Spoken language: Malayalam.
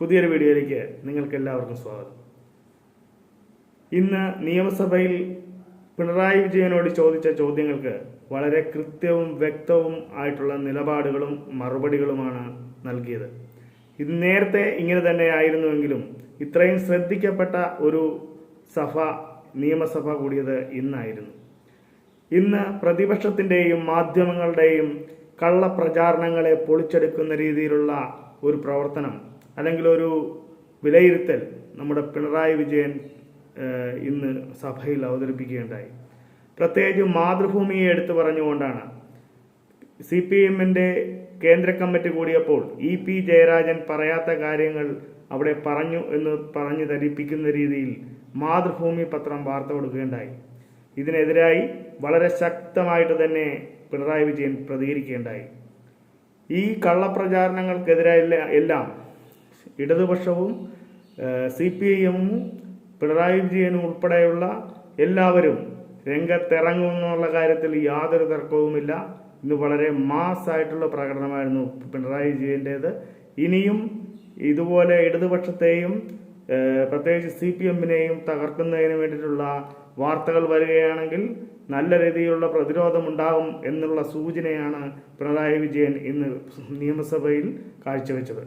പുതിയൊരു വീഡിയോയിലേക്ക് നിങ്ങൾക്ക് എല്ലാവർക്കും സ്വാഗതം. ഇന്ന് നിയമസഭയിൽ പിണറായി വിജയനോട് ചോദിച്ച ചോദ്യങ്ങൾക്ക് വളരെ കൃത്യവും വ്യക്തവും ആയിട്ടുള്ള നിലപാടുകളും മറുപടികളുമാണ് നൽകിയത്. ഇത് നേരത്തെ ഇങ്ങനെ തന്നെ ആയിരുന്നുവെങ്കിലും ഇത്രയും ശ്രദ്ധിക്കപ്പെട്ട ഒരു സഭ നിയമസഭ കൂടിയത് ഇന്നായിരുന്നു. ഇന്ന് പ്രതിപക്ഷത്തിന്റെയും മാധ്യമങ്ങളുടെയും കള്ളപ്രചാരണങ്ങളെ പൊളിച്ചെടുക്കുന്ന രീതിയിലുള്ള ഒരു പ്രവർത്തനം അല്ലെങ്കിൽ ഒരു വിലയിരുത്തൽ നമ്മുടെ പിണറായി വിജയൻ ഇന്ന് സഭയിൽ അവതരിപ്പിക്കുകയുണ്ടായി. പ്രത്യേകിച്ച് മാതൃഭൂമിയെ എടുത്തു പറഞ്ഞുകൊണ്ടാണ്. സി പി എമ്മിന്റെ കേന്ദ്ര കമ്മിറ്റി കൂടിയപ്പോൾ ഇ പി ജയരാജൻ പറയാത്ത കാര്യങ്ങൾ അവിടെ പറഞ്ഞു എന്ന് പറഞ്ഞു ധരിപ്പിക്കുന്ന രീതിയിൽ മാതൃഭൂമി പത്രം വാർത്ത കൊടുക്കുകയുണ്ടായി. ഇതിനെതിരായി വളരെ ശക്തമായിട്ട് തന്നെ പിണറായി വിജയൻ പ്രതികരിക്കുകയുണ്ടായി. ഈ കള്ളപ്രചാരണങ്ങൾക്കെതിരായ എല്ലാം ഇടതുപക്ഷവും സി പി ഐ എമ്മും പിണറായി വിജയനും ഉൾപ്പെടെയുള്ള എല്ലാവരും രംഗത്തിറങ്ങുമെന്നുള്ള കാര്യത്തിൽ യാതൊരു തർക്കവുമില്ല. ഇന്ന് വളരെ മാസ് ആയിട്ടുള്ള പ്രകടനമായിരുന്നു പിണറായി വിജയന്റേത്. ഇനിയും ഇതുപോലെ ഇടതുപക്ഷത്തെയും പ്രത്യേകിച്ച് സി പി എമ്മിനെയും തകർക്കുന്നതിന് വേണ്ടിയിട്ടുള്ള വാർത്തകൾ വരികയാണെങ്കിൽ നല്ല രീതിയിലുള്ള പ്രതിരോധം ഉണ്ടാകും എന്നുള്ള സൂചനയാണ് പിണറായി വിജയൻ ഇന്ന് നിയമസഭയിൽ കാഴ്ചവെച്ചത്.